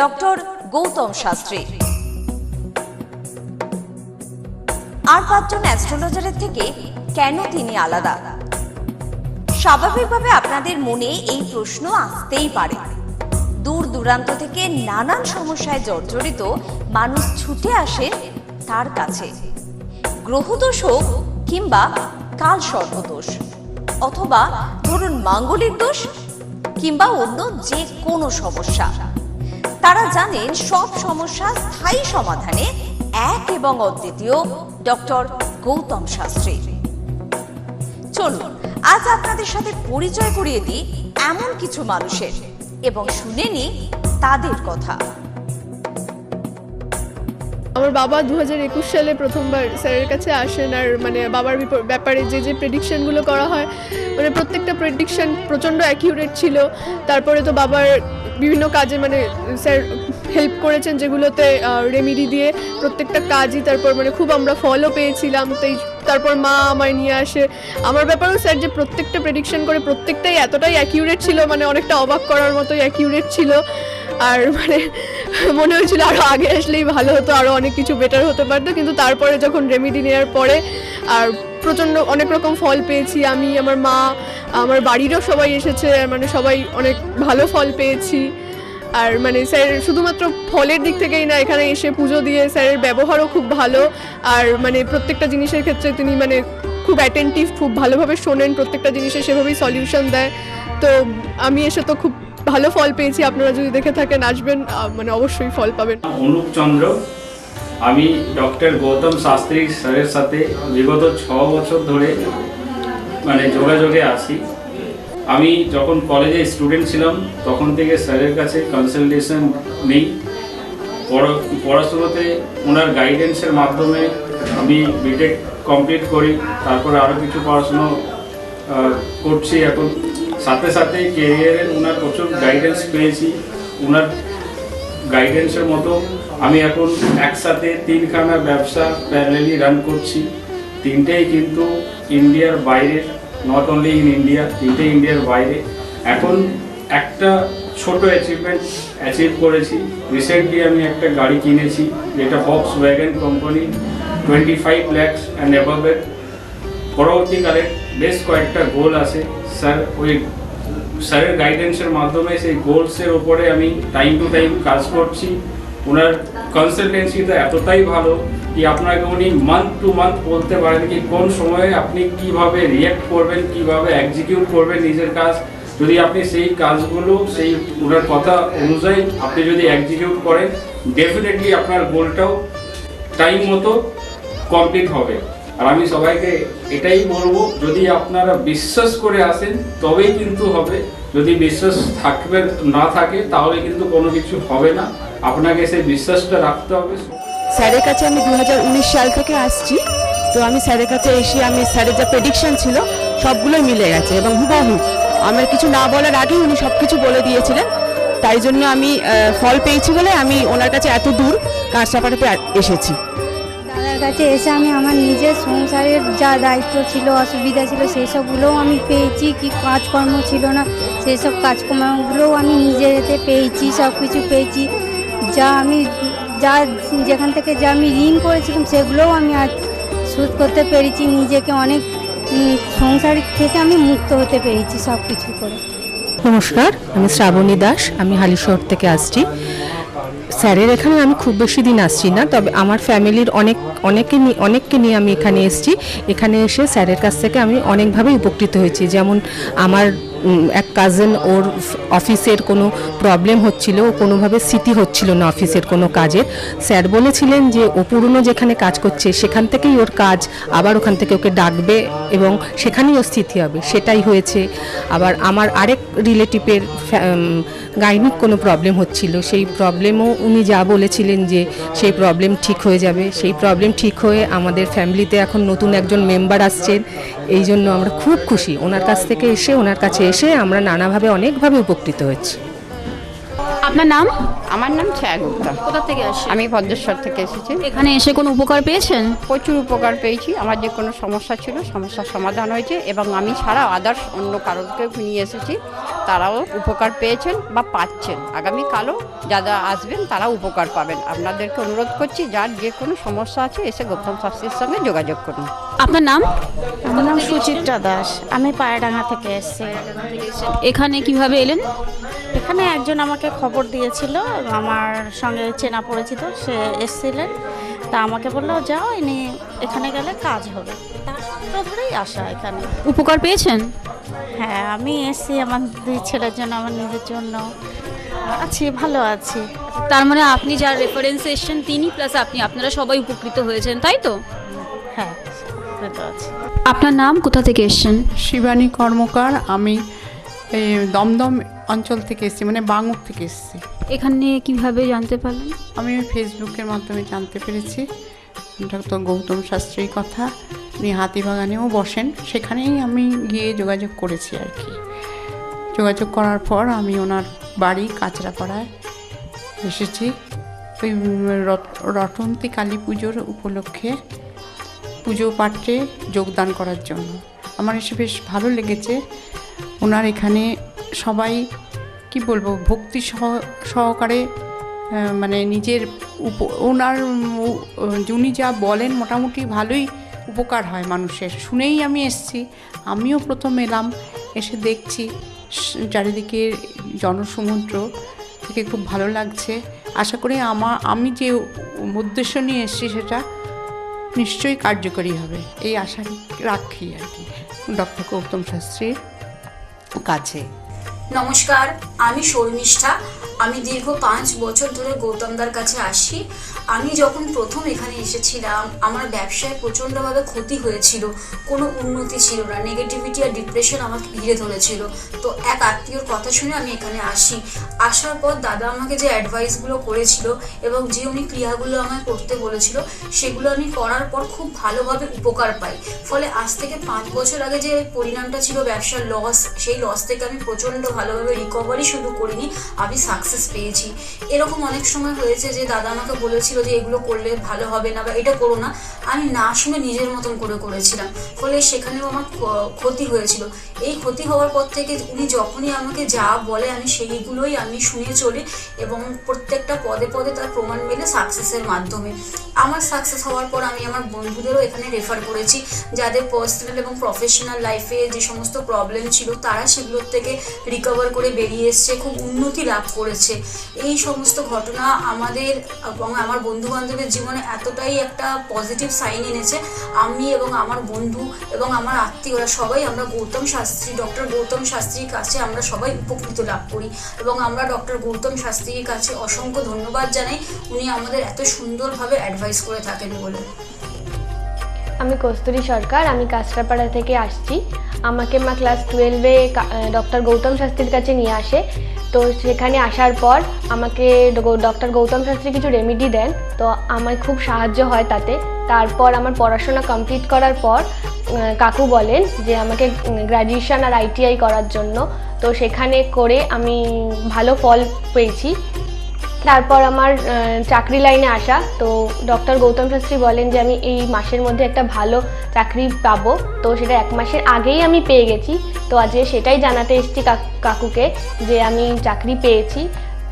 Doctor Gautam Shastri. আর পাঁচজন অ্যাস্ট্রোলজারের থেকে কেন তিনি আলাদা? স্বাভাবিকভাবে আপনাদের মনে এই প্রশ্ন আসতেই পারে। দূর দূরান্ত থেকে নানান সমস্যায় জর্জরিত মানুষ ছুটে আসে তার কাছে। গ্রহদোষ হোক কিংবা কাল সর্বদোষ অথবা ধরুন মাঙ্গলিক দোষ কিংবা অন্য যে কোনো সমস্যা। তারা জানেন সব সমস্যা স্থায়ী সমাধানে এক এবং অদ্বিতীয় ডক্টর গৌতম শাস্ত্রী। চলুন, আজ আপনাদের সাথে পরিচয় করিয়ে দিই এমন কিছু মানুষের এবং শুনে নিই তাদের কথা। আমার বাবা দু হাজার একুশ সালে প্রথমবার স্যারের কাছে আসেন আর মানে বাবার ব্যাপারে যে যে প্রেডিকশনগুলো করা হয় মানে প্রত্যেকটা প্রেডিকশন প্রচণ্ড অ্যাকিউরেট ছিল। তারপরে তো বাবার বিভিন্ন কাজে মানে স্যার হেল্প করেছেন যেগুলোতে রেমিডি দিয়ে প্রত্যেকটা কাজই তারপর মানে খুব আমরা ফলও পেয়েছিলাম। তাই তারপর মা আমায় নিয়ে আসে। আমার ব্যাপারেও স্যার যে প্রত্যেকটা প্রেডিকশন করে প্রত্যেকটাই এতটাই অ্যাকিউরেট ছিল মানে অনেকটা অবাক করার মতোই অ্যাকিউরেট ছিল। আর মানে মনে হয়েছিল আরও আগে আসলেই ভালো হতো আরও অনেক কিছু বেটার হতে পারতো। কিন্তু তারপরে যখন রেমিডি নেওয়ার পরে আর প্রচণ্ড অনেক রকম ফল পেয়েছি আমি, আমার মা, আমার বাড়িরও সবাই এসেছে মানে সবাই অনেক ভালো ফল পেয়েছি। আর মানে স্যার শুধুমাত্র ফলের দিক থেকেই না, এখানে এসে পুজো দিয়ে স্যারের ব্যবহারও খুব ভালো। আর মানে প্রত্যেকটা জিনিসের ক্ষেত্রে তিনি মানে খুব অ্যাটেন্টিভ খুব ভালোভাবে শোনেন, প্রত্যেকটা জিনিসের সেভাবেই সলিউশন দেয়। তো আমি এসে তো খুব ভালো ফল পেয়েছি, আপনারা যদি দেখে থাকেন, আসবেন মানে অবশ্যই ফল পাবেন। অনুপ চন্দ্র আমি ডক্টর গৌতম শাস্ত্রী স্যারের সাথে বিগত ছ বছর ধরে মানে যোগাযোগে আসি আমি যখন কলেজে স্টুডেন্ট ছিলাম, তখন থেকে স্যারের কাছে কনসালটেশন নেই। পড়া- পড়াশোনাতে ওনার গাইডেন্সের মাধ্যমে আমি বিটেক কমপ্লিট করি, তারপরে আরও কিছু পড়াশুনো করছি এখন। সাথে সাথে কেরিয়ারের ওনার প্রচুর গাইডেন্স পেয়েছি। ওনার গাইডেন্সের মতো আমি এখন একসাথে তিনখানা ব্যবসা প্যারালেলি রান করছি। তিনটেই কিন্তু ইন্ডিয়ার বাইরে নট অনলি ইন ইন্ডিয়া তিনটে ইন্ডিয়ার বাইরে। এখন একটা ছোট অ্যাচিভমেন্ট অ্যাচিভ করেছি। রিসেন্টলি আমি একটা গাড়ি কিনেছি, যেটা box wagon company twenty five lakhs and অ্যাভাবের পরবর্তীকালে বেশ কয়েকটা গোল আছে। স্যার ওই স্যারের গাইডেন্সের মাধ্যমে সেই গোলসের ওপরে আমি টাইম টু টাইম কাজ করছি। ওনার কনসালটেন্সিটা এতটাই ভালো কি আপনাকে উনি মান্থ টু মান্থ বলতে পারেন কি কোন সময়ে আপনি কীভাবে রিয়্যাক্ট করবেন, কীভাবে এক্সিকিউট করবেন নিজের কাজ। যদি আপনি সেই কাজগুলো, সেই ওনার কথা অনুযায়ী আপনি যদি এক্সিকিউট করেন ডেফিনেটলি আপনার গোলটাও টাইম মতো কমপ্লিট হবে। আর আমি সবাইকে এটাই বলব, যদি আপনারা বিশ্বাস করে আসেন, তবেই কিন্তু হবে। যদি বিশ্বাস থাকবে, না থাকে, তাহলে কিন্তু কোনো কিছু হবে না। আপনাকে সেই বিশ্বাসটা রাখতে হবে। স্যারের কাছে আমি দু হাজার উনিশ সাল থেকে আসছি। তো আমি স্যারের কাছে এসে আমি স্যারের যা প্রেডিকশন ছিল, সবগুলোই মিলে গেছে এবং হুবাহু। আমার কিছু না বলার আগেই উনি সব কিছু বলে দিয়েছিলেন। তাই জন্য আমি ফল পেয়েছি বলে আমি ওনার কাছে এত দূর কাঁচরাপাড়াতে এসেছি। দাদার কাছে এসে আমি আমার নিজের সংসারের যা দায়িত্ব ছিল, অসুবিধা ছিল সেই সবগুলোও আমি পেয়েছি। কি কাজকর্ম ছিল না সেই সব কাজকর্মগুলোও আমি নিজের পেয়েছি সব কিছু পেয়েছি। যা আমি, যা যেখান থেকে যা আমি ঋণ করেছিলাম, সেগুলোও আমি আজ শোধ করতে পেরেছি। নিজেকে অনেক সংসার থেকে আমি মুক্ত হতে পেরেছি সব কিছু করে। নমস্কার, আমি শ্রাবণী দাস, আমি হালিশহর থেকে আসছি। স্যারের এখানে আমি খুব বেশি দিন আসছি না, তবে আমার ফ্যামিলির অনেক, অনেকে নিয়ে অনেককে নিয়ে আমি এখানে এসেছি। এখানে এসে স্যারের কাছ থেকে আমি অনেকভাবে উপকৃত হয়েছি। যেমন আমার এক কাজিন ওর অফিসের কোনো প্রবলেম হচ্ছিল, ও কোনোভাবে স্মৃতি হচ্ছিল না অফিসের কোনো কাজের স্যার বলেছিলেন যে, ও পুরনো যেখানে কাজ করছে, সেখান থেকেই ওর কাজ, আবার ওখান থেকে ওকে ডাকবে এবং সেখানেই ও স্থিতি হবে, সেটাই হয়েছে। আবার আমার আরেক রিলেটিভের গাইনিক কোনো প্রবলেম হচ্ছিল, সেই প্রবলেমও উনি যা বলেছিলেন যে, সেই প্রবলেম ঠিক হয়ে যাবে। সেই প্রবলেম ঠিক হয়ে আমাদের ফ্যামিলিতে এখন নতুন একজন মেম্বার আসছেন, এই জন্য আমরা খুব খুশি। ওনার কাছ থেকে এসে ওনার কাছে এসে আমরা নানাভাবে অনেকভাবে উপকৃত হয়েছি। আপনার নাম? আমার নাম ছায়া গুপ্তা। কোথা থেকে আসে আমি ভদ্রেশ্বর থেকে এসেছি। এখানে এসে কোনো উপকার পেয়েছেন? প্রচুর উপকার পেয়েছি। আমার যে কোনো সমস্যা ছিল সমস্যার সমাধান হয়েছে এবং আমি ছাড়া আদার্স অন্য কারোকে নিয়ে এসেছি। তারাও উপকার পেয়েছেন বা পাচ্ছেন। আগামীকালও যারা আসবেন তারা উপকার পাবেন। আপনাদেরকে অনুরোধ করছি যার যে কোনো সমস্যা আছে এসে গৌতম শাস্ত্রীর সঙ্গে যোগাযোগ করুন। আপনার নাম? আমার নাম সুচিত্রা দাস। আমি পায়রাডাঙ্গা থেকে এসেছি। এখানে কীভাবে এলেন? এখানে একজন আমাকে খবর দিয়েছিল আমার সঙ্গে চেনা পরিচিত সে এসেছিলেন। তা আমাকে বলল যাও ইনি এখানে গেলে কাজ হবে। তার সূত্র ধরেই আসা এখানে। উপকার পেয়েছেন? হ্যাঁ আমি এসেছি আমার দুই ছেলের জন্য আমার নিজের জন্য। আছি ভালো আছি। তার মানে আপনি যার রেফারেন্সে এসেছেন তিনি প্লাস আপনি আপনারা সবাই উপকৃত হয়েছেন তাই তো? হ্যাঁ। আছি। আপনার নাম কোথা থেকে এসেছেন? শিবানী কর্মকার আমি এই দমদম অঞ্চল থেকে এসেছি মানে বাঙুর থেকে এসেছি। এখানে কীভাবে জানতে পারলেন? আমি ফেসবুকের মাধ্যমে জানতে পেরেছি। ডক্টর গৌতম শাস্ত্রীর কথা। উনি হাতিবাগানেও বসেন। সেখানেই আমি গিয়ে যোগাযোগ করেছি আর কি। যোগাযোগ করার পর আমি ওনার বাড়ি কাঁচরাপাড়ায় এসেছি। ওই রত- রটন্তী কালী পুজোর উপলক্ষে পুজো পাঠে যোগদান করার জন্য। আমার এসে বেশ ভালো লেগেছে। ওনার এখানে সবাই, কি বলব, ভক্তি সহ, সহকারে মানে নিজের উপ, ওনার উনি যা বলেন মোটামুটি ভালোই উপকার হয় মানুষের। শুনেই আমি এসছি, আমিও প্রথম এলাম, এসে দেখছি। চারিদিকে জনসমুদ্র থেকে খুব ভালো লাগছে। আশা করি আমার আমি যে উদ্দেশ্য নিয়ে এসেছি সেটা নিশ্চয়ই কার্যকরী হবে। এই আশা রাখি আর কি। ডক্টর গৌতম শাস্ত্রীর কাছে। নমস্কার, আমি শর্মিষ্ঠা। আমি দীর্ঘ পাঁচ বছর ধরে গৌতমদার কাছে আসি। আমি যখন প্রথম এখানে এসেছিলাম, আমার ব্যবসায় প্রচণ্ডভাবে ক্ষতি হয়েছিল। কোনো উন্নতি ছিল না। নেগেটিভিটি আর ডিপ্রেশন আমাকে ঘিরে ধরেছিল। তো এক আত্মীয়র কথা শুনে আমি এখানে আসি। আসার পর দাদা আমাকে যে অ্যাডভাইসগুলো করেছিল এবং যে উনি ক্রিয়াগুলো আমায় করতে বলেছিল, সেগুলো আমি করার পর খুব ভালোভাবে উপকার পাই। ফলে আজ থেকে পাঁচ বছর আগে যে পরিণামটা ছিল ব্যবসার লস সেই লস থেকে আমি প্রচণ্ড ভালোভাবে রিকভারি শুধু করিনি। আমি সাকসেস পেয়েছি। এরকম অনেক সময় হয়েছে যে দাদা আমাকে বলেছিল যে এগুলো করলে ভালো হবে না বা এটা করো না। আমি না শুনে নিজের মতন করে করেছিলাম। ফলে সেখানেও আমার ক্ষতি হয়েছিল। এই ক্ষতি হওয়ার পর থেকে উনি যখনই আমাকে যা বলে আমি সেইগুলোই আমি শুনে চলি এবং প্রত্যেকটা পদে পদে তার প্রমাণ মেলে সাকসেসের মাধ্যমে। আমার সাকসেস হওয়ার পর আমি আমার বন্ধুদেরও এখানে রেফার করেছি। যাদের পার্সোনাল এবং প্রফেশনাল লাইফে যে সমস্ত প্রবলেম ছিল, তারা সেগুলোর থেকে রিকভার করে বেরিয়ে এসছে। খুব উন্নতি লাভ করেছে। এই সমস্ত ঘটনা আমাদের এবং আমার বন্ধু বান্ধবের জীবনে এতটাই একটা পজিটিভ সাইন এনেছে। আমি এবং আমার বন্ধু এবং আমার আত্মীয়রা সবাই আমরা গৌতম শাস্ত্রী ডক্টর গৌতম শাস্ত্রীর কাছে আমরা সবাই উপকৃত লাভ করি এবং আমরা ডক্টর গৌতম শাস্ত্রীর কাছে অসংখ্য ধন্যবাদ জানাই। উনি আমাদের এত সুন্দরভাবে অ্যাডভাইস করে থাকেন বলে। আমি কস্তুরী সরকার, আমি কাঁচরাপাড়া থেকে আসছি। আমাকে মা ক্লাস টুয়েলভে ডক্টর গৌতম শাস্ত্রীর কাছে নিয়ে আসে। তো সেখানে আসার পর আমাকে ডক্টর গৌতম শাস্ত্রী কিছু রেমিডি দেন। তো আমার খুব সাহায্য হয় তাতে। তারপর আমার পড়াশোনা কমপ্লিট করার পর কাকু বলেন যে আমাকে গ্র্যাজুয়েশন আর আইটিআই করার জন্য। তো সেখানে করে আমি ভালো ফল পেয়েছি। তারপর আমার চাকরি লাইনে আসা। তো ডক্টর গৌতম শাস্ত্রী বলেন যে, আমি এই মাসের মধ্যে একটা ভালো চাকরি পাবো। তো সেটা এক মাসের আগেই আমি পেয়ে গেছি। তো আজকে সেটাই জানাতে এসেছি কাকুকে যে, আমি চাকরি পেয়েছি।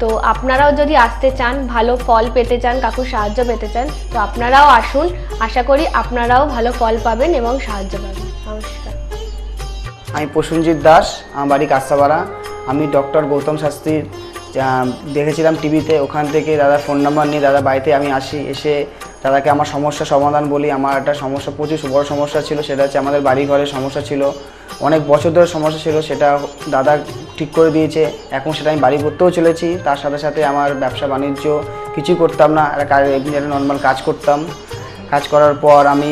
তো আপনারাও যদি আসতে চান, ভালো ফল পেতে চান, কাকুর সাহায্য পেতে চান, তো আপনারাও আসুন। আশা করি আপনারাও ভালো ফল পাবেন এবং সাহায্য পাবেন। নমস্কার। আমি প্রসেনজিৎ দাস, আমার বাড়ি কাস্তাপাড়া আমি ডক্টর গৌতম শাস্ত্রীর দেখেছিলাম টিভিতে, ওখান থেকে দাদার ফোন নাম্বার নিয়ে দাদা বাড়িতে আমি আসি, এসে দাদাকে আমার সমস্যা সমাধান বলি। আমার একটা সমস্যা, প্রচুর বড় সমস্যা ছিল, সেটা হচ্ছে আমাদের বাড়ি ঘরের সমস্যা ছিল। অনেক বছর ধরে সমস্যা ছিল, সেটা দাদা ঠিক করে দিয়েছে। এখন সেটা আমি বাড়ি করতেও চলেছি। তার সাথে সাথে আমার ব্যবসা, বাণিজ্য কিছুই করতাম না। একটা কাজ একটা নর্মাল কাজ করতাম। কাজ করার পর আমি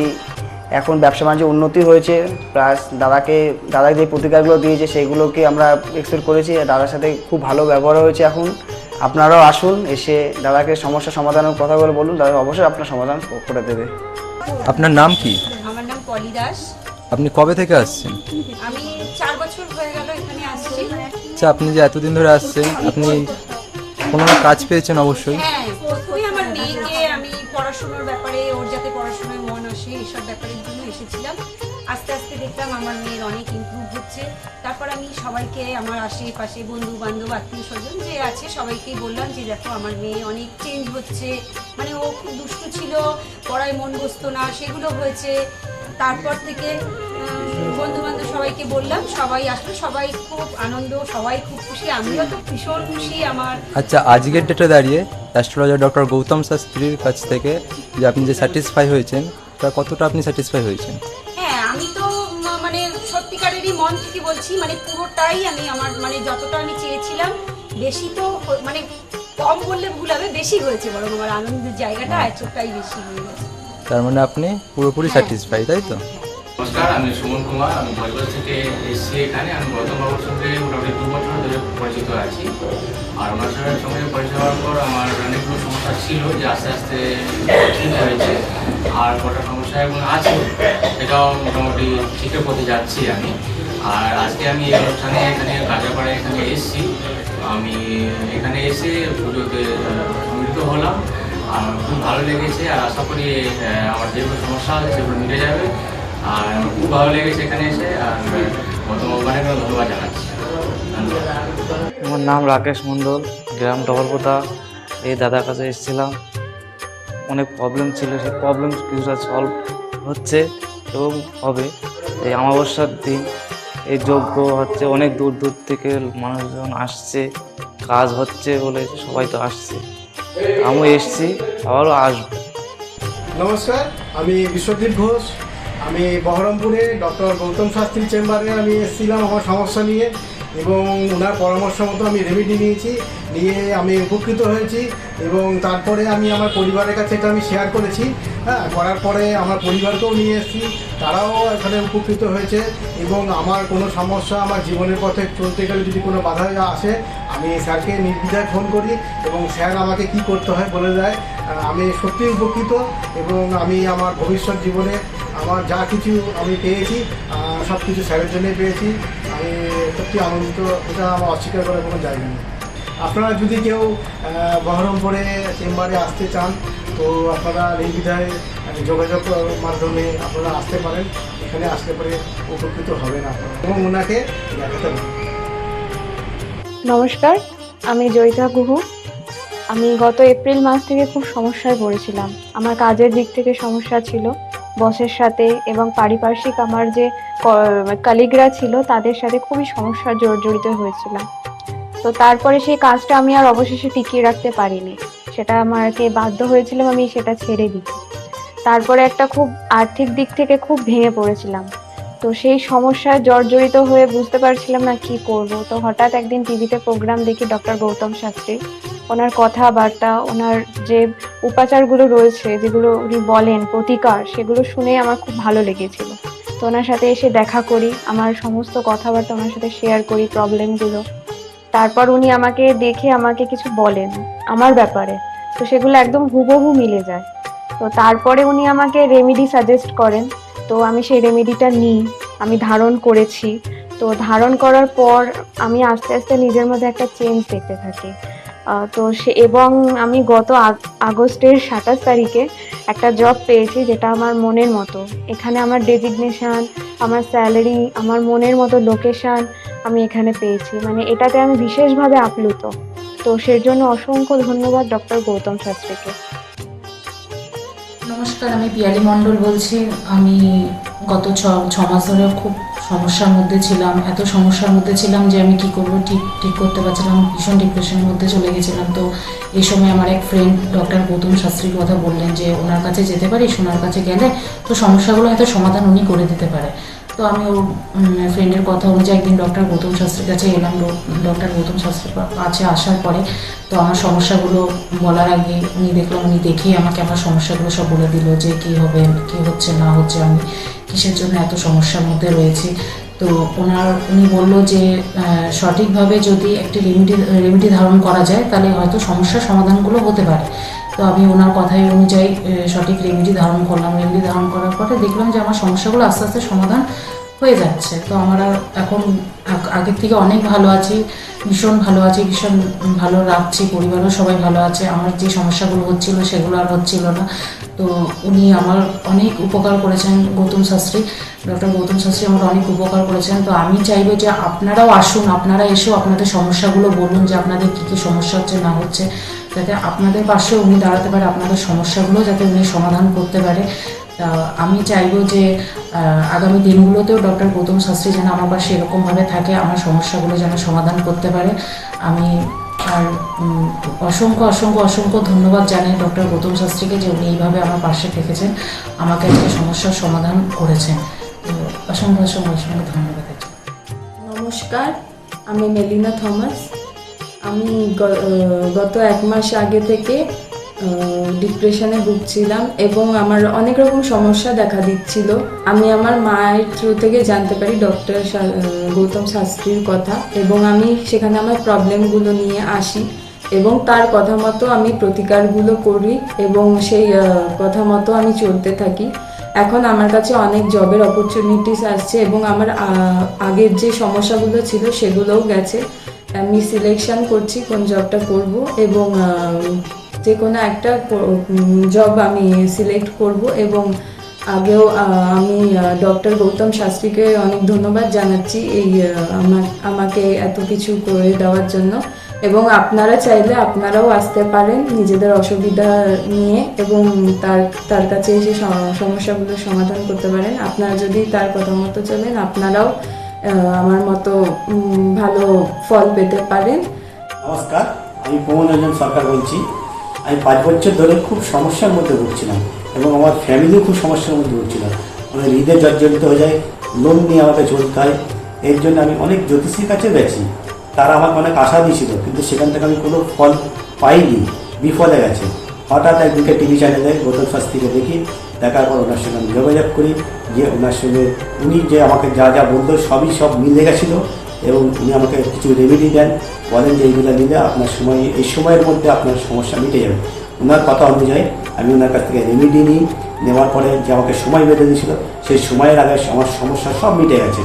এখন ব্যবসা বাণিজ্য উন্নতি হয়েছে প্লাস দাদাকে দাদা যে প্রতিকারগুলো দিয়েছে সেগুলোকে আমরা এক্সপেক্ট করেছি আর দাদার সাথে খুব ভালো ব্যবহার হয়েছে এখন। আপনারাও আসুন এসে দাদাকে সমস্যা সমাধানের কথাগুলো বলুন দাদা অবশ্যই আপনার সমাধান করে দেবে। আপনার নাম কি? আমার নাম পলি দাস। আপনি কবে থেকে আসছেন? আমি চার বছর হয়ে গেল এখানে আসছি। আচ্ছা আপনি যে এতদিন ধরে আসছেন আপনি কোনো কাজ পেয়েছেন অবশ্যই? হ্যাঁ আস্তে আমার মেয়ের অনেক ইম্প্রুভ হচ্ছে। তারপর আমি সবাইকে, আমার আশেপাশে বন্ধু বান্ধব আত্মীয় স্বজন যে আছে সবাইকেই বললাম যে, দেখো, আমার মেয়ে অনেক চেঞ্জ হচ্ছে। মানে ও খুব দুষ্টু ছিল, পড়ায় মন বসতো না, সেগুলো হয়েছে। তারপর থেকে বন্ধু বান্ধব সবাইকে বললাম, সবাই আসলো, সবাই খুব আনন্দ, সবাই খুব খুশি, আমিও তো ভীষণ খুশি আমার। আচ্ছা আজকের ডেটে দাঁড়িয়ে অ্যাস্ট্রোলজার ডক্টর গৌতম শাস্ত্রীর কাছ থেকে যে আপনি যে স্যাটিসফাই হয়েছেন, তা কতটা আপনি স্যাটিসফাই হয়েছেন? মন মানে পুরোটাই আমি আমার মানে যতটা আমি চেয়েছিলাম বেশি তো মানে কম বললে ভুল হবে বেশি হয়েছে বরং আমার আনন্দের জায়গাটা এতটাই বেশি হয়ে গেছে। তার মানে আপনি পুরোপুরি স্যাটিসফাই তাই তো? নমস্কার আমি সুমন কুমার আমি বজবজ থেকে এসেছি এখানে। আমি গৌতম বাবুর সঙ্গে মোটামুটি দু বছর ধরে পরিচিত আছি। আর ওনার সঙ্গে সঙ্গে পরিচয় হওয়ার পর আমার অনেকগুলো সমস্যা ছিল যে আস্তে আস্তে ঠিক হয়েছে। আর কটা সমস্যা এবং আছে সেটাও মোটামুটি ঠিকের পথে যাচ্ছি আমি। আর আজকে আমি এই অনুষ্ঠানে এখানে কাজাপাড়ায় এখানে এসেছি। আমি এখানে এসে পুজোতে সম্মিলিত হলাম। আর খুব ভালো লেগেছে আর আশা করি আমার যেগুলো সমস্যা আছে সেগুলো মিটে যাবে। আর খুব ভালো লেগেছে এখানে এসে আর অনেক ধন্যবাদ জানাচ্ছি। আমার নাম রাকেশ মণ্ডল, গ্রাম ডবলপোতা। এই দাদার কাছে এসেছিলাম। অনেক প্রবলেম ছিল, সেই প্রবলেম কিছুটা সলভ হচ্ছে এবং হবে। এই অমাবস্যার দিন এই যজ্ঞ হচ্ছে অনেক দূর দূর থেকে মানুষজন আসছে, কাজ হচ্ছে বলে সবাই তো আসছে। আমিও এসছি, আবারও আসব। নমস্কার, আমি বিশ্বজিৎ ঘোষ। আমি বহরমপুরে ডক্টর গৌতম শাস্ত্রী চেম্বারে আমি এসেছিলাম আমার সমস্যা নিয়ে। এবং ওনার পরামর্শ মতো আমি রেমেডি নিয়েছি, নিয়ে আমি উপকৃত হয়েছি এবং তারপরে আমি আমার পরিবারের কাছে এটা আমি শেয়ার করেছি। হ্যাঁ করার পরে আমার পরিবারকেও নিয়ে এসেছি, তারাও এখানে উপকৃত হয়েছে এবং আমার কোনো সমস্যা আমার জীবনের পথে চলতে গেলে যদি কোনো বাধা আসে, আমি স্যারকে নির্দ্বিধায় ফোন করি এবং স্যার আমাকে কি করতে হয় বলে দেয়। আমি সত্যিই উপকৃত এবং আমি আমার ভবিষ্যৎ জীবনে আমার যা কিছু আমি পেয়েছি সব কিছু স্যারের জন্যই পেয়েছি। আমি সত্যি আনন্দিত? এটা আমার অস্বীকার করার কোনো জায়গা নেই। আপনারা যদি কেউ বহরমপুরে চেম্বারে আসতে চান তো আপনারা নির্দ্বিধায় আহ, যোগাযোগ মাধ্যমে আপনারা আসতে পারেন। এখানে আসলে পরে উপকৃত হবেন আপনারা। এবং ওনাকে দেখাতে নমস্কার আমি জয়িতা গুহু। আমি গত এপ্রিল মাস থেকে খুব সমস্যায় পড়েছিলাম। আমার কাজের দিক থেকে সমস্যা ছিল। বসের সাথে এবং পারিপার্শ্বিক আমার যে কালিগরা ছিল, তাদের সাথে খুবই সমস্যা জর্জরিত হয়েছিলাম তো তারপরে সেই কাজটা আমি আর অবশেষে টিকিয়ে রাখতে পারিনি। সেটা আমাকে বাধ্য হয়েছিলাম আমি সেটা ছেড়ে দিই তারপরে একটা খুব আর্থিক দিক থেকে খুব ভেঙে পড়েছিলাম। তো সেই সমস্যায় জর্জরিত হয়ে বুঝতে পারছিলাম না কি করব। তো হঠাৎ একদিন টিভিতে প্রোগ্রাম দেখি ডক্টর গৌতম শাস্ত্রী। ওনার কথাবার্তা, ওনার যে উপাচারগুলো রয়েছে, যেগুলো উনি বলেন, প্রতিকার, সেগুলো শুনে আমার খুব ভালো লেগেছিল। তো ওনার সাথে এসে দেখা করি, আমার সমস্ত কথাবার্তা ওনার সাথে শেয়ার করি প্রবলেমগুলো তারপর উনি আমাকে দেখে আমাকে কিছু বলেন, আমার ব্যাপারে। তো সেগুলো একদম হুবহু মিলে যায়। তো তারপরে উনি আমাকে রেমিডি সাজেস্ট করেন। তো আমি সেই রেমেডিটা নিই, আমি ধারণ করেছি। তো ধারণ করার পর আমি আস্তে আস্তে নিজের মধ্যে একটা চেঞ্জ দেখতে থাকি। তো সে, এবং আমি গত আগ- আগস্টের সাতাশ তারিখে একটা জব পেয়েছি যেটা আমার মনের মতো। এখানে আমার ডেজিগনেশন আমার স্যালারি আমার মনের মতো লোকেশান আমি এখানে পেয়েছি। মানে এটাতে আমি বিশেষভাবে আপ্লুত। তো সের জন্য অসংখ্য ধন্যবাদ ডক্টর গৌতম শাস্ত্রীকে। নমস্কার, আমি পিয়ালি মণ্ডল বলছি। আমি গত ছ ছ মাস ধরে খুব সমস্যার মধ্যে ছিলাম। এত সমস্যার মধ্যে ছিলাম যে আমি কি করব, ঠিক ঠিক করতে পারছিলাম ভীষণ ডিপ্রেশনের মধ্যে চলে গেছিলাম। তো এই সময় আমার এক ফ্রেন্ড ডক্টর গৌতম শাস্ত্রীর কথা বললেন যে, ওনার কাছে যেতে পারিস? ওনার কাছে গেলে তো সমস্যাগুলো হয়তো সমাধান উনি করে দিতে পারে। তো আমি ওর ফ্রেন্ডের কথা অনুযায়ী একদিন ডক্টর গৌতম শাস্ত্রীর কাছে এলাম। ডক্টর গৌতম শাস্ত্রীর কাছে আসার পরে তো আমার সমস্যাগুলো বলার আগে উনি দেখলাম উনি দেখেই আমাকে আমার সমস্যাগুলো সব বলে দিল যে কী হবে, কী হচ্ছে, না হচ্ছে, আমি কিসের জন্য এত সমস্যার মধ্যে রয়েছি। তো ওনার, উনি বলল যে সঠিকভাবে যদি একটি রেমিডি রেমিডি ধারণ করা যায়, তাহলে হয়তো সমস্যার সমাধানগুলো হতে পারে। তো আমি ওনার কথাই অনুযায়ী সঠিক রেমেডি ধারণ করলাম। রেমেডি ধারণ করার পরে দেখলাম যে আমার সমস্যাগুলো আস্তে আস্তে সমাধান হয়ে যাচ্ছে। তো আমরা এখন আগের থেকে অনেক ভালো আছি, ভীষণ ভালো আছি, ভীষণ ভালো রাখছি পরিবারও সবাই ভালো আছে। আমার যে সমস্যাগুলো হচ্ছিল সেগুলো আর হচ্ছিল না। তো উনি আমার অনেক উপকার করেছেন, গৌতম শাস্ত্রী। ডক্টর গৌতম শাস্ত্রী আমার অনেক উপকার করেছেন। তো আমি চাইব যে আপনারাও আসুন, আপনারা এসেও আপনাদের সমস্যাগুলো বলুন যে আপনাদের কী কী সমস্যা হচ্ছে, না হচ্ছে। যাতে আপনাদের পাশে উনি দাঁড়াতে পারে, আপনাদের সমস্যাগুলো যাতে উনি সমাধান করতে পারে। তা আমি চাইব যে আগামী দিনগুলোতেও ডক্টর গৌতম শাস্ত্রী যেন আমার পাশে এরকমভাবে থাকে, আমার সমস্যাগুলো যেন সমাধান করতে পারে। আমি আর অসংখ্য অসংখ্য অসংখ্য ধন্যবাদ জানাই ডক্টর গৌতম শাস্ত্রীকে যে উনি এইভাবে আমার পাশে থেকেছেন, আমাকে আজকে সমস্যার সমাধান করেছেন। অসংখ্য অসংখ্য অসংখ্য ধন্যবাদ। নমস্কার, আমি মেলিনা থমাস। আমি গত এক মাস আগে থেকে ডিপ্রেশনে ভুগছিলাম এবং আমার অনেক রকম সমস্যা দেখা দিচ্ছিল। আমি আমার মায়ের থ্রু থেকে জানতে পারি ডক্টর গৌতম শাস্ত্রীর কথা এবং আমি সেখানে আমার প্রবলেমগুলো নিয়ে আসি এবং তার কথা মতো আমি প্রতিকারগুলো করি এবং সেই কথা মতো আমি চলতে থাকি। এখন আমার কাছে অনেক জবের অপরচুনিটিস আসছে এবং আমার আগের যে সমস্যাগুলো ছিল সেগুলোও গেছে। আমি সিলেকশন করছি কোন জবটা করব এবং যে কোনো একটা জব আমি সিলেক্ট করব এবং আগেও আমি ডক্টর গৌতম শাস্ত্রীকে অনেক ধন্যবাদ জানাচ্ছি এই আমার, আমাকে এত কিছু করে দেওয়ার জন্য। এবং আপনারা চাইলে আপনারাও আসতে পারেন নিজেদের অসুবিধা নিয়ে এবং তার তার কাছে এসে সম- সমস্যাগুলোর সমাধান করতে পারেন। আপনারা যদি তার কথা মতো চলেন, আপনারাও আমার মতো ভালো ফল পেতে পারেন। নমস্কার, আমি পবন সরকার বলছি। আমি পাঁচ বছর ধরে খুব সমস্যার মধ্যে ভুগছিলাম এবং আমার ফ্যামিলিও খুব সমস্যার মধ্যে ভুগছিল আমার হৃদয় জর্জরিত হয়ে যায় লোন নিয়ে আমাকে চলতে হয়। এর জন্য আমি অনেক জ্যোতিষীর কাছে গেছি। তারা আমাকে অনেক আশা দিয়েছিল, কিন্তু সেখান থেকে আমি কোনো ফল পাইনি, বিফলে গেছে। হঠাৎ একদিকে টিভি চ্যানেলে গৌতম শাস্ত্রীকে দেখি, দেখার পর ওনার সঙ্গে আমি যোগাযোগ করি, যে ওনার সঙ্গে উনি যে আমাকে যা যা বলতো সবই সব মিলে গেছিল। এবং উনি আমাকে কিছু রেমেডি দেন। বলেন যে, এইগুলো নিলে আপনার সময়, এই সময়ের মধ্যে আপনার সমস্যা মিটে যাবে। ওনার কথা অনুযায়ী আমি ওনার কাছ থেকে রেমেডি নিই। নেওয়ার পরে যে আমাকে সময় বেঁধে দিয়েছিল, সেই সময়ের আগে আমার সমস্যা সব মিটে গেছে।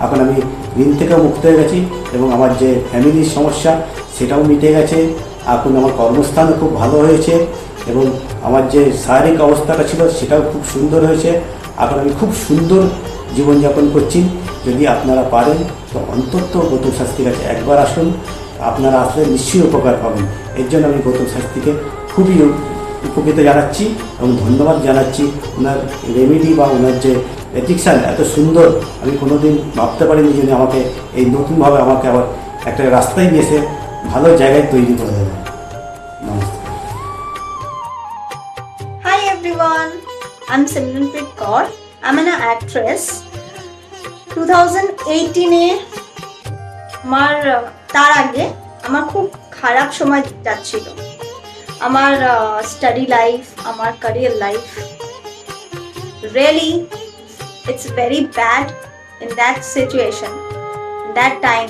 এখন আমি ঋণ থেকেও মুক্ত হয়ে গেছি এবং আমার যে ফ্যামিলির সমস্যা, সেটাও মিটে গেছে। এখন আমার কর্মস্থানও খুব ভালো হয়েছে এবং আমার যে শারীরিক অবস্থাটা ছিল, সেটাও খুব সুন্দর হয়েছে। এখন আমি খুব সুন্দর জীবনযাপন করছি। যদি আপনারা পারেন তো অন্তত গৌতম শাস্ত্রীর কাছে একবার আসুন আপনারা আসলে নিশ্চয়ই উপকার পাবেন। এর জন্য আমি গৌতম শাস্ত্রীকে খুবই উপকৃত জানাচ্ছি এবং ধন্যবাদ জানাচ্ছি। ওনার রেমেডি বা ওনার যে এথিক্সান এত সুন্দর আমি কোনোদিন ভাবতে পারিনি যে আমাকে এই নতুনভাবে আমাকে আবার একটা রাস্তায় নিয়ে এসে ভালো জায়গায় তৈরি করে দেবে নমস্কার। Hi everyone, I'm Simranpreet Kaur. I'm an 2018 এ আমার, তার আগে আমার খুব খারাপ সময় যাচ্ছিল। আমার স্টাডি লাইফ আমার career life really it's very bad in that situation that time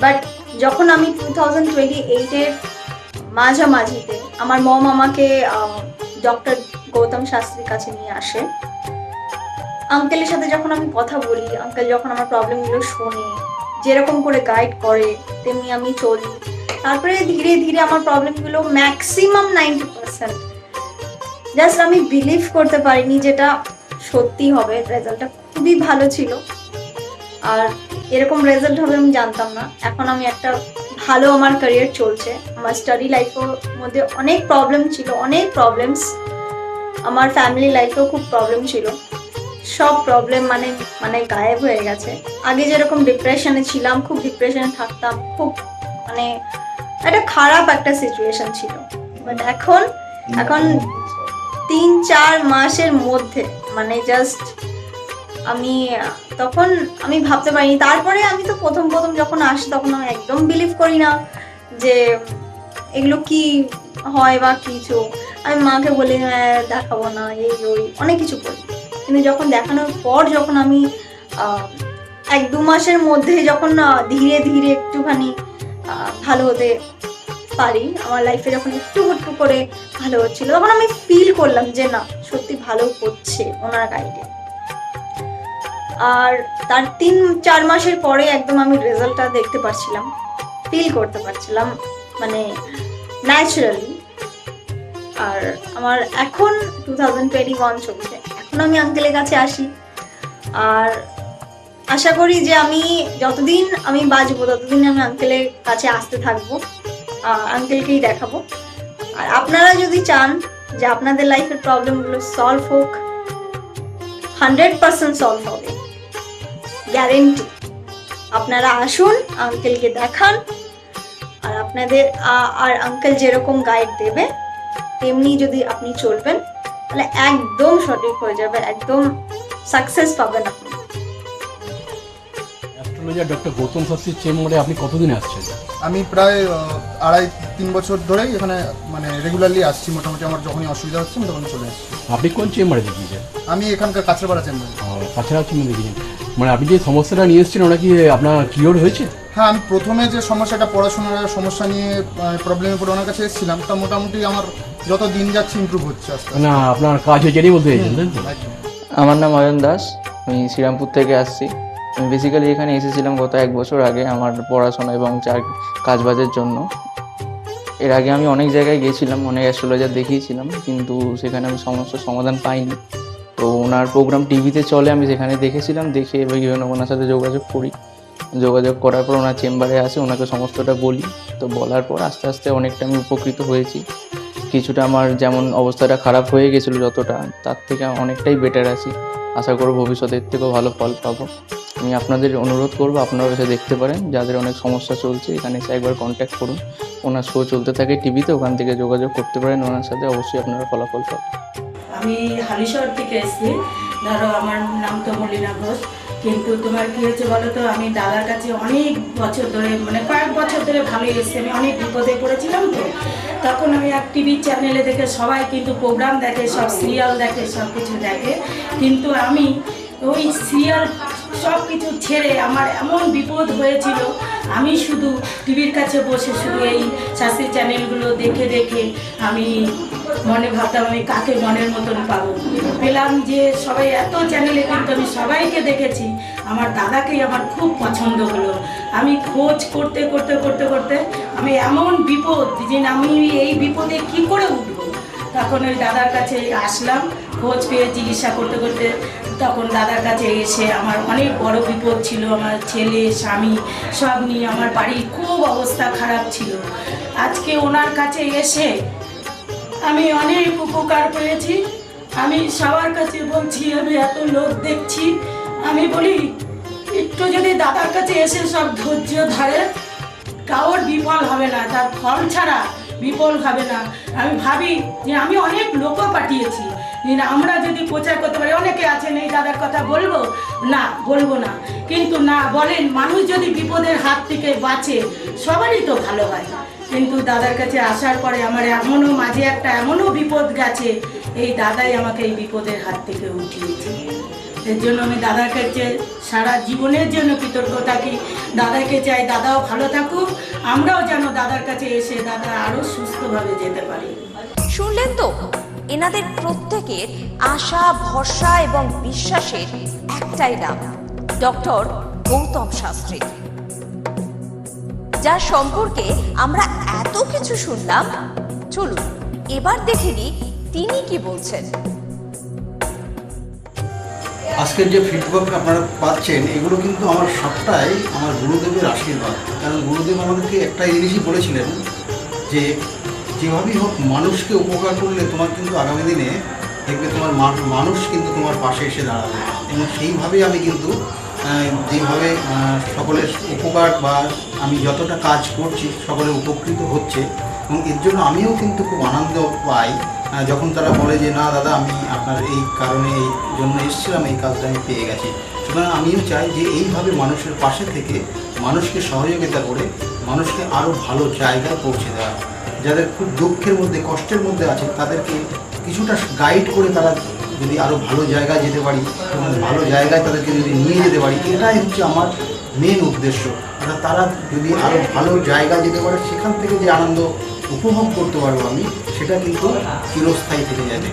but যখন আমি টু থাউজেন্ড টোয়েন্টি এইটের মাঝামাঝিতে আমার মম আমাকে ডক্টর গৌতম শাস্ত্রীর কাছে নিয়ে আসে আঙ্কেলের সাথে যখন আমি কথা বলি, আঙ্কেল যখন আমার প্রবলেমগুলো শোনে, যেরকম করে গাইড করে, তেমনি আমি চলি। তারপরে ধীরে ধীরে আমার প্রবলেমগুলো ম্যাক্সিমাম নাইনটি পার্সেন্ট জাস্ট আমি বিলিভ করতে পারিনি যেটা সত্যি হবে। রেজাল্টটা খুবই ভালো ছিল। আর এরকম রেজাল্ট হবে আমি জানতাম না। এখন আমি একটা ভালো আমার ক্যারিয়ার চলছে। আমার স্টাডি লাইফের মধ্যে অনেক প্রবলেম ছিল, অনেক প্রবলেমস আমার ফ্যামিলি লাইফেও খুব প্রবলেম ছিল। সব প্রবলেম মানে মানে গায়েব হয়ে গেছে। আগে যেরকম ডিপ্রেশনে ছিলাম খুব ডিপ্রেশনে থাকতাম খুব মানে একটা খারাপ একটা সিচুয়েশন ছিল। বাট এখন এখন তিন চার মাসের মধ্যে মানে জাস্ট আমি তখন আমি ভাবতে পারিনি। তারপরে আমি তো প্রথম প্রথম যখন আসি তখন আমি একদম বিলিভ করি না যে এগুলো কি হয় বা কিছু। আমি মাকে বলি "হ্যাঁ, দেখাবো না এই ওই অনেক কিছু বলি কিন্তু যখন দেখানোর পর যখন আমি এক দু মাসের মধ্যে যখন ধীরে ধীরে একটুখানি ভালো হতে পারি, আমার লাইফে যখন একটু একটু করে ভালো হচ্ছিল, তখন আমি ফিল করলাম যে না, সত্যি ভালো হচ্ছে ওনার গাইডে আর তার তিন, চার মাসের পরে একদম আমি রেজাল্টটা দেখতে পারছিলাম ফিল করতে পারছিলাম মানে ন্যাচারালি আর আমার এখন টু থাউজেন্ড টোয়েন্টি ওয়ান চলছে। আমি আঙ্কেলের কাছে আসি। আর আশা করি যে আমি যতদিন আমি বাঁচবো, ততদিন আমি আঙ্কেলের কাছে আসতে থাকব আঙ্কেলকেই দেখাবো। আর আপনারা যদি চান যে আপনাদের লাইফের প্রবলেমগুলো সলভ হোক হান্ড্রেড পার্সেন্ট সলভ হবে। গ্যারেন্টি আপনারা আসুন আঙ্কেলকে দেখান, আর আপনাদের আর আঙ্কেল যেরকম গাইড দেবে, তেমনি যদি আপনি চলবেন তাহলে একদম সঠিক হয়ে যাবে, একদম সাকসেস পাবেন আপনি। অ্যাস্ট্রোলজার ডক্টর গৌতম শাস্ত্রীর চেম্বারে আপনি কতদিন আসছেন? আমি প্রায় আড়াই তিন বছর ধরেই এখানে মানে রেগুলারলি আসছি। মোটামুটি আমার যখনই অসুবিধা হচ্ছে আমি তখন চলে আসছি। আপনি কোন চেম্বারে দেখিয়েছেন আমি এখানকার কাছড়াপাড়া চেম্বার। কাছাকাছি চেম্বার দেখিয়েছেন মানে আপনি যে সমস্যাটা নিয়ে এসেছেন ওটা কি আপনার কিওর হয়েছে? হ্যাঁ আমি প্রথমে যে সমস্যাটা পড়াশোনার সমস্যা নিয়ে প্রবলেমে পড়ে ওনার কাছে এসেছিলাম তা মোটামুটি আমার যত দিন যাচ্ছে ইমপ্রুভ হচ্ছে আস্তে না আপনার কাজ হয়েছে এটাই বলতে চাইছেন আমার নাম অয়ন দাস আমি শ্রীরামপুর থেকে আসছি। বেসিক্যালি এখানে এসেছিলাম গত এক বছর আগে আমার পড়াশোনা এবং চার কাজবাজের জন্য। এর আগে আমি অনেক জায়গায় গিয়েছিলাম, অনেক অ্যাস্ট্রোলজার দেখিয়েছিলাম, কিন্তু সেখানে আমি সমস্যার সমাধান পাইনি। তো ওনার প্রোগ্রাম টিভিতে চলে, আমি সেখানে দেখেছিলাম, দেখে এবার বিভিন্ন ওনার সাথে যোগাযোগ করি। যোগাযোগ করার পর ওনার চেম্বারে আসে, ওনাকে সমস্তটা বলি। তো বলার পর আস্তে আস্তে অনেকটা আমি উপকৃত হয়েছি। কিছুটা আমার যেমন অবস্থাটা খারাপ হয়ে গেছিল যতটা, তার থেকে অনেকটাই বেটার আছি। আশা করব ভবিষ্যতের থেকেও ভালো ফল পাবো। আমি আপনাদের অনুরোধ করব আপনারা এসে দেখতে পারেন। যাদের অনেক সমস্যা চলছে, এখানে এসে একবার কন্ট্যাক্ট করুন। ওনার শো চলতে থাকে টিভিতে, ওখান থেকে যোগাযোগ করতে পারেন। ওনার সাথে অবশ্যই আপনারা ফলাফল পাবেন। আমি হালিশহর থেকে এসেছি। ধরো, আমার নাম তো মলিনা ঘোষ। কিন্তু তোমার কি হয়েছে বলো তো? আমি দাদার কাছে অনেক বছর ধরে মানে কয়েক বছর ধরে ভালোই এসেছি। আমি অনেক বিপদে পড়েছিলাম তো। তখন আমি এক টিভি চ্যানেলে দেখে সবাই কিন্তু প্রোগ্রাম দেখে, সব সিরিয়াল দেখে সব কিছু দেখে। কিন্তু আমি ওই সিরিয়াল সব কিছু ছেড়ে আমার এমন বিপদ হয়েছিল। আমি শুধু টিভির কাছে বসে শুধু এই শাস্ত্রী চ্যানেলগুলো দেখে দেখে আমি মনে ভাবতাম, আমি কাকে মনের মতন পাবো? পেলাম যে সবাই এত চ্যানেলে কিন্তু আমি সবাইকে দেখেছি। আমার দাদাকেই আমার খুব পছন্দ হলো। আমি খোঁজ করতে করতে করতে করতে আমি এমন বিপদ যে আমি এই বিপদে কি করে উঠবো? তখন ওই দাদার কাছে আসলাম, খোঁজ পেয়ে চিকিৎসা করতে করতে তখন দাদার কাছে এসে আমার অনেক বড় বিপদ ছিল, আমার ছেলে, স্বামী সব নিয়ে আমার বাড়ির খুব অবস্থা খারাপ ছিল। আজকে ওনার কাছে এসে আমি অনেক উপকার পেয়েছি। আমি সবার কাছে বলছি, আমি এত লোক দেখছি। আমি বলি, একটু যদি দাদার কাছে এসে সব ধৈর্য ধরে কারোর বিফল হবে না, তার ফল ছাড়া বিফল হবে না। আমি ভাবি যে আমি অনেক লোকও পাঠিয়েছি। আমরা যদি প্রচার করতে পারি, অনেকে আছেন, এই দাদার কথা বলব? না বলব না। কিন্তু না, বলেন, মানুষ যদি বিপদের হাত থেকে বাঁচে, সবারই তো ভালো হয়। কিন্তু দাদার কাছে আসার পরে আমার এমনও মাঝে একটা এমনও বিপদ গেছে, এই দাদাই আমাকে এই বিপদের হাত থেকে উঠিয়েছে। এর জন্য আমি দাদার কাছে সারা জীবনের জন্য কৃতজ্ঞ থাকি। দাদাকে চাই, দাদাও ভালো থাকুক। আমরাও যেন দাদার কাছে এসে দাদা আরও সুস্থভাবে যেতে পারি। শুনলেন তো? এনাদের প্রত্যেকের আশা, ভরসা এবং বিশ্বাসের একটাই নাম, ডক্টর গৌতম শাস্ত্রী। যার সম্পর্কে আমরা এত কিছু শুনলাম। চলুন, এবার দেখে তিনি কি বলছেন। আজকের যে ফিডব্যাক আপনারা পাচ্ছেন, এগুলো কিন্তু আমার সবটাই আমার গুরুদেবের আশীর্বাদ। কারণ গুরুদেব আমাদেরকে একটা জিনিসই বলেছিলেন যে, যেভাবেই হোক মানুষকে উপকার করলে তোমার কিন্তু আগামী দিনে দেখবে তোমার মানুষ কিন্তু তোমার পাশে এসে দাঁড়াবে। এবং সেইভাবেই আমি কিন্তু যেভাবে সকলের উপকার বা আমি যতটা কাজ করছি, সকলে উপকৃত হচ্ছে এবং এর জন্য আমিও কিন্তু খুব আনন্দ পাই। যখন তারা বলে যে, না, দাদা, আমি আপনার এই কারণে, এই জন্য এসেছিলাম, এই কাজটা আমি পেয়ে গেছি। সুতরাং আমিও চাই যে, এইভাবে মানুষের পাশে থেকে মানুষকে সহযোগিতা করে মানুষকে আরও ভালো জায়গায় পৌঁছে দেওয়া। যাদের খুব দুঃখের মধ্যে, কষ্টের মধ্যে আছে, তাদেরকে কিছুটা গাইড করে তারা যদি আরও ভালো জায়গায় যেতে পারি, এবং ভালো জায়গায় তাদেরকে যদি নিয়ে যেতে পারি, এটাই হচ্ছে আমার মেন উদ্দেশ্য। তারা যদি আরও ভালো জায়গায় যেতে পারে, সেখান থেকে যে আনন্দ উপভোগ করতে পারব আমি সেটা কিন্তু চিরস্থায়ী থেকে যাবে।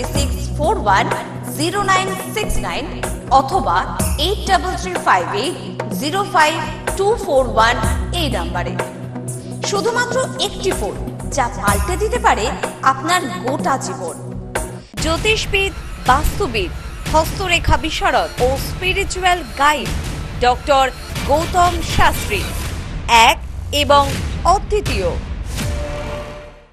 Three six four one zero nine six nine অথবা eight double three five eight zero five two four one এই নাম্বারে। শুধুমাত্র একটি ফোন যা পাল্টে দিতে পারে আপনার গোটা জীবন। জ্যোতিষবিদ, বাস্তুবিদ, হস্তরেখা বিশারদ ও spiritual guide doctor Gautam Shastri. এক এবং অদ্বিতীয়।